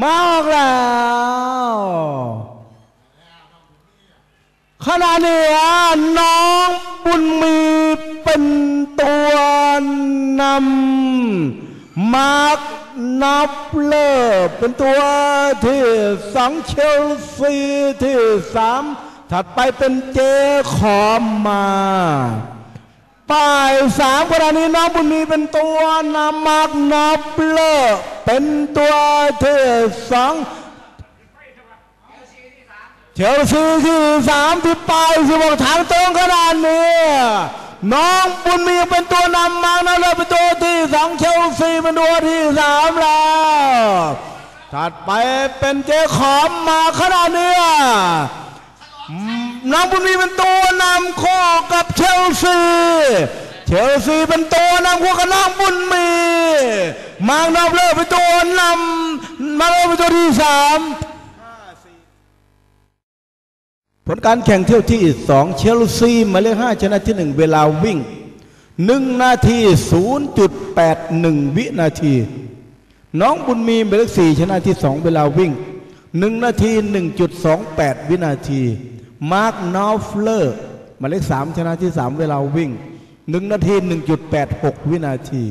มาออกแล้วขณะนี้น้องบุญมีเป็นตัวนำมาร์กนับเลอร์เป็นตัวที่สองเชลซีที่สามถัดไปเป็นเจคอมมา ป้ายสามขณะนี้น้องบุญมีเป็นตัวนำมากนับเลอเป็นตัวที่สองเชลซีที่สามที่ปลายสิบหกทางตรงขนาดนี้น้องบุญมีเป็นตัวนำมาแล้วเลยเป็นตัวที่สองเชลซีเป็นตัวที่สามแล้วถัดไปเป็นเจคอมมาขนาดนี้ น้องบุญมีเป็นตัวนำคู่กับเชลซีเชลซีเป็นตัวนำคู่กับน้องบุญมีมางนอบเลอร์เป็นตัวนำมาเลอร์เป็นตัวที่สามผลการแข่งเที่ยวที่สองเชลซีหมายเลขห้าชนะที่หนึ่งเวลาวิ่งหนึ่งนาทีศูนย์จุดแปดหนึ่งวินาที น้องบุญมีหมายเลขสี่ชนะที่สองเวลาวิ่งหนึ่งนาทีหนึ่งจุดสองแปดวินาที มาร์คนอฟเลอร์หมายเลขสามชนะที่สามเวลาวิ่งหนึ่งนาทีหนึ่งจุดแปดหกวินาที